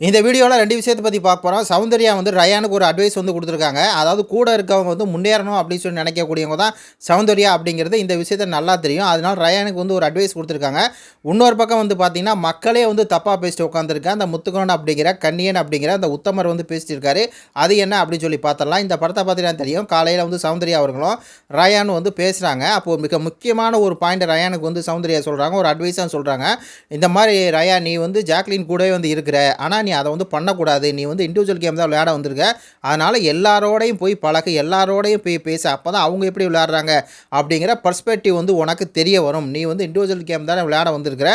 இந்த வீடியோவில் ரெண்டு விஷயத்தை பற்றி பார்க்க போகிறோம் சௌந்தர்யா வந்து ரயானுக்கு ஒரு அட்வைஸ் வந்து கொடுத்துருக்காங்க. அதாவது கூட இருக்கவங்க வந்து முன்னேறணும் அப்படின்னு சொல்லி நினைக்கக்கூடியவங்க தான் சௌந்தர்யா அப்படிங்கிறது இந்த விஷயத்த நல்லா தெரியும். அதனால் ரயானுக்கு வந்து ஒரு அட்வைஸ் கொடுத்துருக்காங்க. இன்னொரு பக்கம் வந்து பார்த்திங்கன்னா மக்களே வந்து தப்பாக பேசிட்டு உட்காந்துருக்கேன் அந்த முத்துக்கணன் அப்படிங்கிற கண்ணியன் அப்படிங்கிற அந்த உத்தமர் வந்து பேசியிருக்காரு. அது என்ன அப்படின்னு சொல்லி பார்த்தரலாம் இந்த படத்தை பார்த்தீங்கன்னா தெரியும். காலையில் வந்து சௌந்தர்யா அவர்களும் ரயான் வந்து பேசுகிறாங்க அப்போது மிக முக்கியமான ஒரு பாயிண்ட் ரயானுக்கு வந்து சௌந்தர்யா சொல்கிறாங்க ஒரு அட்வைஸாக சொல்கிறாங்க இந்த மாதிரி ரயா நீ வந்து ஜாக்லின் கூடவே வந்து இருக்கிற ஆனால் நீ அதை வந்து பண்ணக்கூடாது. நீ வந்து இண்டிவிஜுவல் கேம் தான் விளையாட வந்திருக்க. அதனால் எல்லாரோடையும் போய் பழக எல்லாரோடையும் போய் பேச. அப்போ தான் அவங்க எப்படி விளையாடுறாங்க அப்படிங்கிற பர்ஸ்பெக்டிவ் வந்து உனக்கு தெரிய வரும். நீ வந்து இண்டிவிஜுவல் கேம் தானே விளையாட வந்திருக்கிற.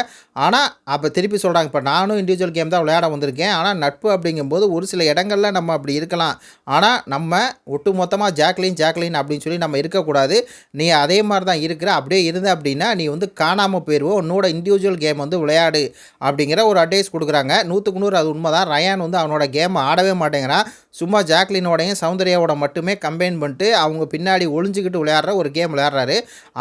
ஆனால் அப்போ திருப்பி சொல்கிறாங்க இப்போ நானும் இண்டிவிஜுவல் கேம் தான் விளையாட வந்திருக்கேன். ஆனால் நட்பு அப்படிங்கும்போது ஒரு சில இடங்களில் நம்ம அப்படி இருக்கலாம். ஆனால் நம்ம ஒட்டு மொத்தமாக ஜாக்லின் ஜாக்லின் அப்படின்னு சொல்லி நம்ம இருக்கக்கூடாது. நீ அதே மாதிரி தான் இருக்கிற. அப்படியே இருந்த அப்படின்னா நீ வந்து காணாமல் போயிடுவோம் உன்னோட இண்டிவிஜுவல் கேம் வந்து விளையாடு அப்படிங்கிற ஒரு அட்வைஸ் கொடுக்குறாங்க. நூற்றுக்கு நூறு அது உண்மைதான். ரயான் வந்து அவனோட கேமை ஆடவே மாட்டேங்கிறான். சும்மா ஜாக்லினோடையும் சௌந்தர்யாவோட மட்டுமே கம்பைன் பண்ணிட்டு அவங்க பின்னாடி ஒளிஞ்சிக்கிட்டு விளையாடுற ஒரு கேம் விளையாடுறாரு.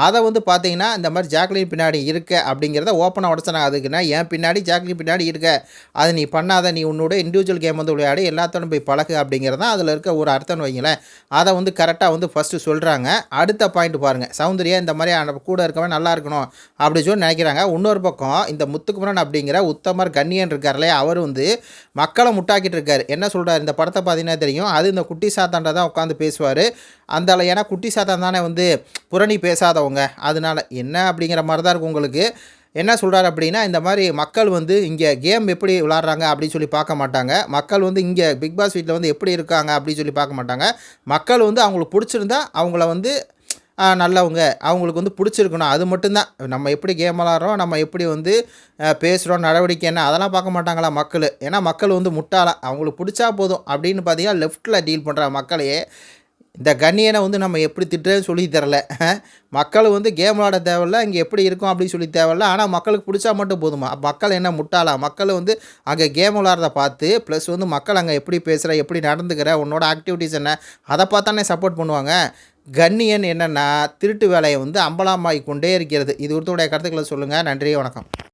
அதை வந்து பார்த்தீங்கன்னா இந்த மாதிரி ஜாக்லின் பின்னாடி இருக்க அப்படிங்கிறத ஓப்பனாக உடச்சினா அதுக்குன்னா என் பின்னாடி ஜாக்லின் பின்னாடி இருக்க. அதை நீ பண்ணாத நீ உன்னோட இண்டிவிஜுவல் கேம் வந்து விளையாடி எல்லாத்தோடும் போய் பழகு அப்படிங்கிறது தான் அதில் இருக்க ஒரு அர்த்தம்னு வைங்களேன் அதை வந்து கரெக்டாக வந்து ஃபஸ்ட்டு சொல்கிறாங்க அடுத்த பாயிண்ட் பாருங்கள் சௌந்தர்யா இந்த மாதிரி கூட இருக்கவன் நல்லா இருக்கணும் அப்படி சொல்லி நினைக்கிறாங்க. இன்னொரு பக்கம் இந்த முத்துக்குமரன் அப்படிங்கிற உத்தமர் கண்ணியன் இருக்கார்லே அவர் வந்து மக்களை முட்டாக்கிட்டு இருக்காரு என்ன சொல்கிறார் இந்த படத்தை பார்த்தீங்கன்னா தெரியும். அது இந்த குட்டி சாத்தாண்ட தான் உட்காந்து பேசுவார். அந்த ஏன்னா குட்டி சாத்தான் தானே வந்து புரணி பேசாதவங்க. அதனால் என்ன அப்படிங்கிற மாதிரி தான் இருக்கும் உங்களுக்கு. என்ன சொல்கிறார் அப்படின்னா இந்த மாதிரி மக்கள் வந்து இங்கே கேம் எப்படி விளாட்றாங்க அப்படின்னு சொல்லி பார்க்க மாட்டாங்க. மக்கள் வந்து இங்கே பிக் பாஸ் வீட்டில் வந்து எப்படி இருக்காங்க அப்படின்னு சொல்லி பார்க்க மாட்டாங்க. மக்கள் வந்து அவங்களுக்கு பிடிச்சிருந்தா அவங்கள வந்து நல்லவங்க. அவங்களுக்கு வந்து பிடிச்சிருக்கணும். அது மட்டும்தான். நம்ம எப்படி கேம் விளாட்றோம் நம்ம எப்படி வந்து பேசுகிறோம் நடவடிக்கை என்ன அதெல்லாம் பார்க்க மாட்டாங்களா மக்கள். ஏன்னா மக்கள் வந்து முட்டாளா. அவங்களுக்கு பிடிச்சா போதும். அப்படின்னு பார்த்தீங்கன்னா லெஃப்ட்டில் டீல் பண்ணுற மக்களையே இந்த கண்ணியனை வந்து நம்ம எப்படி திட்டுறேன்னு சொல்லி தரல. மக்கள் வந்து கேம் விளாட தேவையில்ல இங்கே எப்படி இருக்கும் அப்படின்னு சொல்லி தேவையில்ல. ஆனால் மக்களுக்கு பிடிச்சா மட்டும் போதுமா? மக்கள் என்ன முட்டாளா? மக்கள் வந்து அங்கே கேம் விளாட்றத பார்த்து ப்ளஸ் வந்து மக்கள் அங்கே எப்படி பேசுகிற எப்படி நடந்துக்கிற உன்னோட ஆக்டிவிட்டீஸ் என்ன அதை பார்த்தானே சப்போர்ட் பண்ணுவாங்க. கண்ணியன் என்னென்னா திருட்டு வேலையை வந்து அம்பலமாகி கொண்டே இருக்கிறது. இது ஒருத்தருடைய கருத்துக்களை சொல்லுங்கள் நன்றி வணக்கம்.